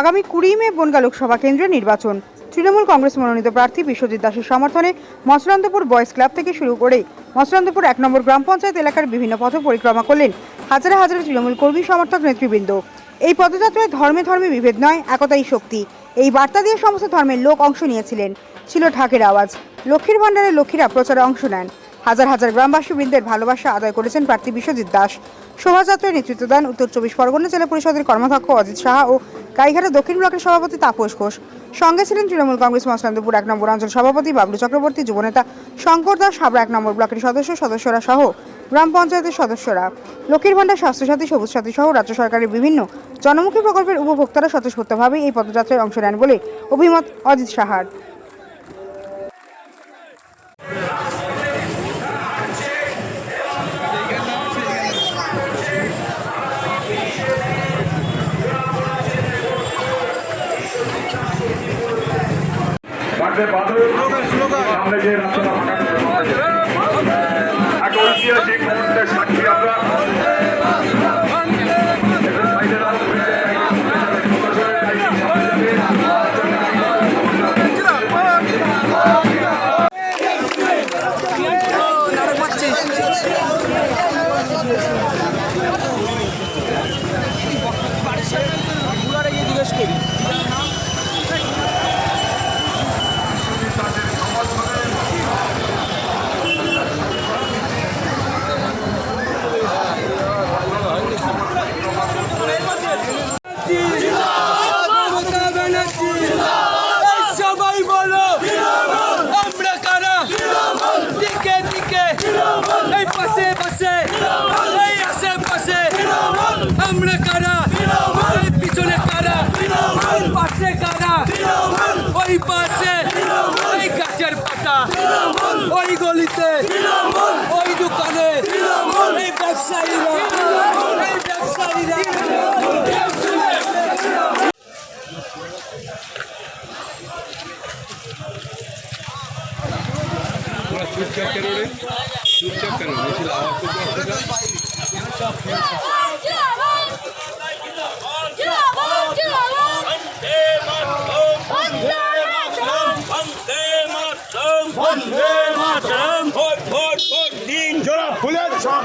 আগামী কুড়ি মে বনগা লোকসভা কেন্দ্রে নির্বাচন। তৃণমূল কংগ্রেস মনোনীত প্রার্থী বিশ্বজিৎ দাসের সমর্থনে মসলান্তপুর বয়েজ ক্লাব থেকে শুরু করে মসলান্তপুর এক নম্বর গ্রাম পঞ্চায়েত এলাকার বিভিন্ন পথ পরিক্রমা করলেন হাজারে হাজারে তৃণমূল কর্মী সমর্থক নেতৃবৃন্দ। এই পদযাত্রায় ধর্মে ধর্মে বিভেদ নয়, একতাই শক্তি। এই বার্তা দিয়ে সমস্ত ধর্মের লোক অংশ নিয়েছিলেন। ছিল ঢাকের আওয়াজ। লক্ষ্মীর ভাণ্ডারের লক্ষ্মীরা প্রচারে অংশ নেন। হাজার হাজার গ্রামবাসী বৃন্দের ভালোবাসা আদায় করেছেন প্রার্থী বিশ্বজিৎ দাস। শোভাযাত্রায় নেতৃত্ব দেন উত্তর চব্বিশ পরগনা জেলা পরিষদের কর্মাধ্যক্ষ অজিত সাহা ও গাইঘাটা দক্ষিণ ব্লকের সভাপতি তাপস ঘোষ। সঙ্গে ছিলেন তৃণমূল কংগ্রেস মসলান্দপুর এক নম্বর অঞ্চল সভাপতি বাবলু চক্রবর্তী, যুবনেতা শঙ্কর দাস হাবড়া এক নম্বর ব্লকের সদস্য, সদস্যরা সহ গ্রাম পঞ্চায়েতের সদস্যরা। লক্ষ্মীর ভাণ্ডার, স্বাস্থ্যসাথী, সবুজ সাথী সহ রাজ্য সরকারের বিভিন্ন জনমুখী প্রকল্পের উপভোক্তারা স্বতঃস্ফূর্তভাবেই এই পদযাত্রায় অংশ নেন বলে অভিমত অজিত সাহার। মাঠে বাদল সামনে যে রাস্তাটা এক ঐতিহাসিক মুহূর্তের সাক্ষী আমরা। এদের সাইডে রাখো, মমতা ব্যানার্জি এই সবাই বলো আমরা কারা দিকে দিকে এই পাশে পাশে এই আশেপাশে আমরা কারা এই পিছনে কারা ওই পাশে কারা ওই পাশে ওই গাছের পাতা ওই গলিতে ওই দোকানে এই ব্যবসায়ীরা এই ব্যবসায়ীরা চুপচাপ কেন রে? চুপচাপ কেন? জোড়া ফুলের সব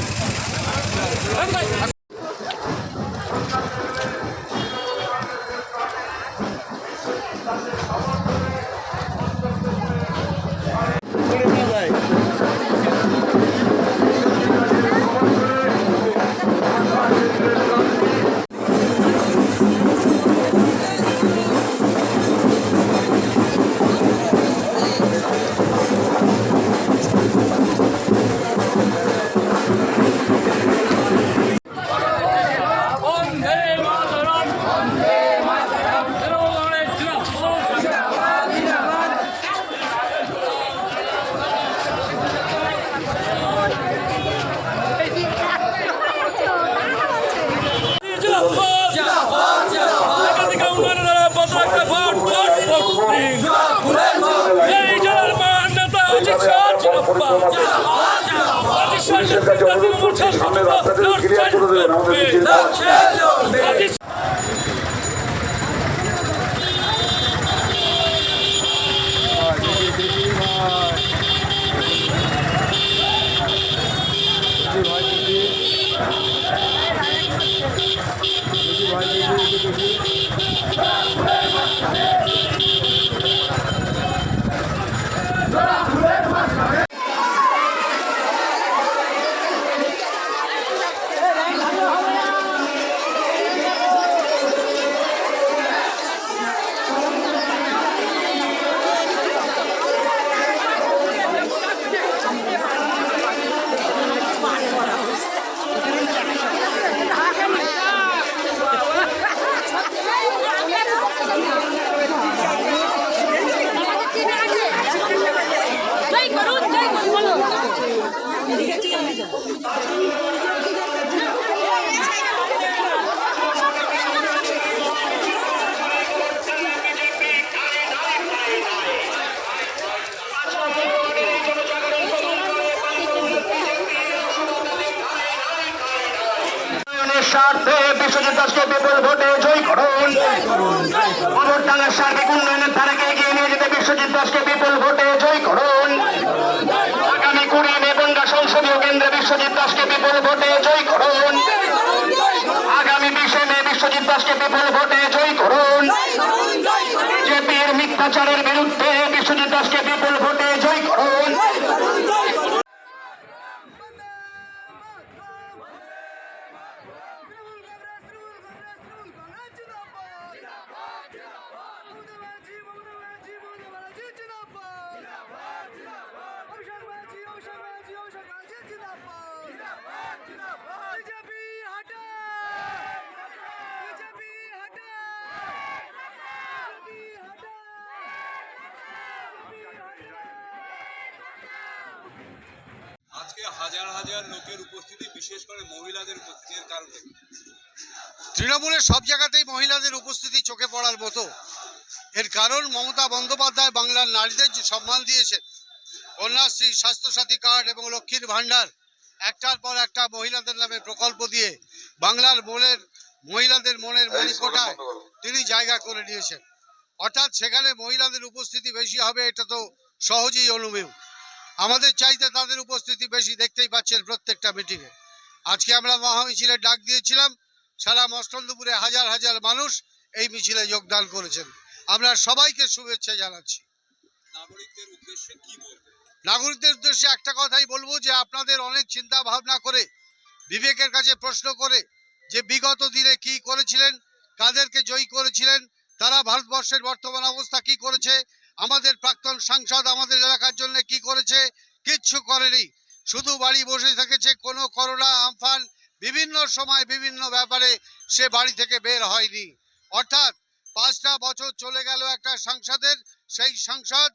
অজিত শাহ নেতৃত্বে তৃণমূল সামনে রাস্তাটা ক্লিয়ার করে দেবেন আমাদের বিশ্বজিৎ দাসকে বিপুল ভোটে জয় করুন। অমরডাঙ্গার সার্বিক উন্নয়নের ধারাকে এগিয়ে নিয়ে যেতে বিশ্বজিৎ দাসকে বিপুল ভোটে জয় করুন। আগামী কুড়ি মে বনগা সংসদীয় কেন্দ্রে বিশ্বজিৎ দাসকে বিপুল ভোটে জয় করুন। আগামী বিশে মে বিশ্বজিৎ দাসকে বিপুল ভোটে জয় করুন। বিজেপির মিথ্যাচারের বিরুদ্ধে বিশ্বজিৎ দাসকে বিপুল ভোটে জয় করুন বিজেপি হাটা বিজেপি হাটা বিজেপি হাটা আজকে হাজার হাজার লোকের উপস্থিতি বিশেষ করে মহিলাদের উপস্থিতির কারণে। তৃণমূলের সব জায়গাতেই মহিলাদের উপস্থিতি চোখে পড়ার মতো। এর কারণ মমতা বন্দ্যোপাধ্যায় বাংলার নারীদের যে সম্মান দিয়েছেন। কন্যাশ্রী স্বাস্থ্যসাথী কার্ড এবং লক্ষ্মীর ভাণ্ডার একটার পর একটা মহিলাদের নামে প্রকল্প দিয়ে বাংলার মনের মহিলাদের মনের মণিকোটায় তিনি জায়গা করে নিয়েছেন। অর্থাৎ সেখানে মহিলাদের উপস্থিতি বেশি হবে এটা তো সহজেই অনুমেয় আমাদের চাইতে তাদের উপস্থিতি বেশি দেখতেই পাচ্ছেন প্রত্যেকটা মিটিংয়ে আজকে আমরা মহামিছিলের ডাক দিয়েছিলাম সারা মস্তন্দপুরে হাজার হাজার মানুষ এই মিছিলে যোগদান করেছেন। আমরা সবাইকে শুভেচ্ছা জানাচ্ছি। নাগরিকদের উদ্দেশ্যে কি নাগরিকদের উদ্দেশ্যে একটা কথাই বলব যে আপনাদের অনেক চিন্তা ভাবনা করে বিবেকের কাছে প্রশ্ন করে যে বিগত দিনে কি করেছিলেন কাদেরকে জয়ী করেছিলেন তারা ভারতবর্ষের বর্তমান অবস্থা কি করেছে আমাদের প্রাক্তন সাংসদ আমাদের এলাকার জন্য কি করেছে কিচ্ছু করেনি। শুধু বাড়ি বসে থেকেছে, কোনো করোনা আমফান বিভিন্ন সময় বিভিন্ন ব্যাপারে সে বাড়ি থেকে বের হয়নি। অর্থাৎ পাঁচটা বছর চলে গেল একটা সাংসদের, সেই সাংসদ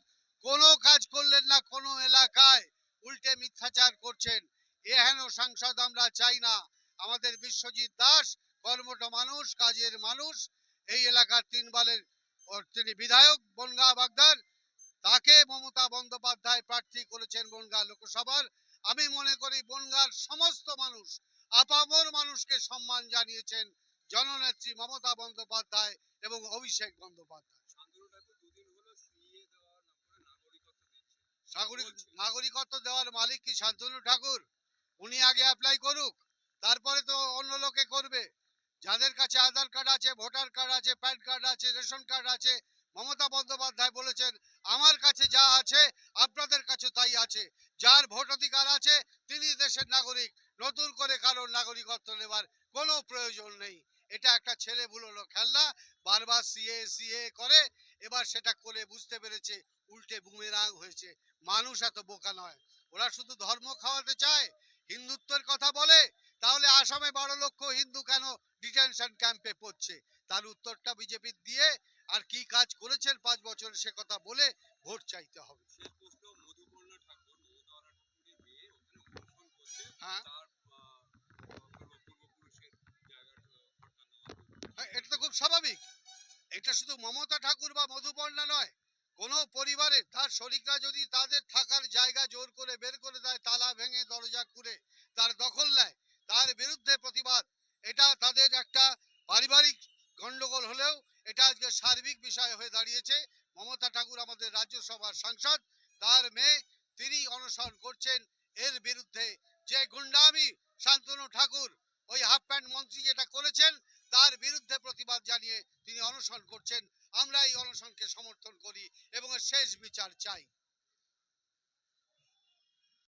কোনো কাজ করলেন না, কোনো এলাকায় উল্টে মিথ্যাচার করছেন। এহেন সাংসদ আমরা চাই না। আমাদের বিশ্বজিৎ দাস কর্মঠ মানুষ, কাজের মানুষ, এই এলাকার তিনবারের তিনি বিধায়ক বনগা বাগদার তাকে মমতা বন্দ্যোপাধ্যায় প্রার্থী করেছেন বনগা লোকসভার। আমি মনে করি বনগার সমস্ত মানুষ, আপামর মানুষকে সম্মান জানিয়েছেন জননেত্রী মমতা বন্দ্যোপাধ্যায় এবং অভিষেক বন্দ্যোপাধ্যায়। নাগরিকত্ব দেওয়ার মালিক কি শান্তনু ঠাকুর? উনি আগে অ্যাপ্লাই করুক, তারপরে তো অন্য লোকে করবে। যাদের কাছে আধার কার্ড আছে, ভোটার কার্ড আছে, প্যান কার্ড আছে, রেশন কার্ড আছে, মমতা বন্দ্যোপাধ্যায় বলেছেন, আমার কাছে যা আছে, আপনাদের কাছে তাই আছে। যার ভোট অধিকার আছে, তিনি দেশের নাগরিক। নতুন করে কারোর নাগরিকত্ব নেবার কোনো প্রয়োজন নেই। এটা একটা ছেলে ভুলোলো খেলনা, বারবার সিএ সিএ করে, এবার সেটা করে বুঝতে পেরেছে, উল্টে বুমেরাং হয়েছে। মানুষ এত বোকা নয়। ওরা শুধু ধর্ম খাওয়াতে চায়, হিন্দুত্বের কথা বলে তাহলে আসামে বারো লক্ষ হিন্দু কেন ডিটেনশন ক্যাম্পে পড়ছে? তার উত্তরটা বিজেপি দিয়ে আর কি কাজ করেছেন পাঁচ বছর সে কথা বলে ভোট চাইতে হবে। হ্যাঁ। হ্যাঁ, এটা তো খুব স্বাভাবিক। এটা শুধু মমতা ঠাকুর বা মধুপর্ণা নয় কোনো পরিবারে তার শরিকরা যদি তাদের থাকার জায়গা জোর করে বের করে দেয় তালা ভেঙে দরজা খুলে তার দখল নেয় তার বিরুদ্ধে প্রতিবাদ। এটা তাদের একটা পারিবারিক গন্ডগোল হলেও এটা আজকে সার্বিক বিষয় হয়ে দাঁড়িয়েছে। মমতা ঠাকুর আমাদের রাজ্যসভার সাংসদ, তার মেয়ে তিনি অনশন করছেন এর বিরুদ্ধে। যে গুন্ডামি শান্তনু ঠাকুর, ওই হাফ প্যান্ট মন্ত্রী যেটা করেছেন, তার বিরুদ্ধে প্রতিবাদ জানিয়ে তিনি অনশন করছেন। আমরা এই অনশনকে সমর্থন করি এবং শেষ বিচার চাই।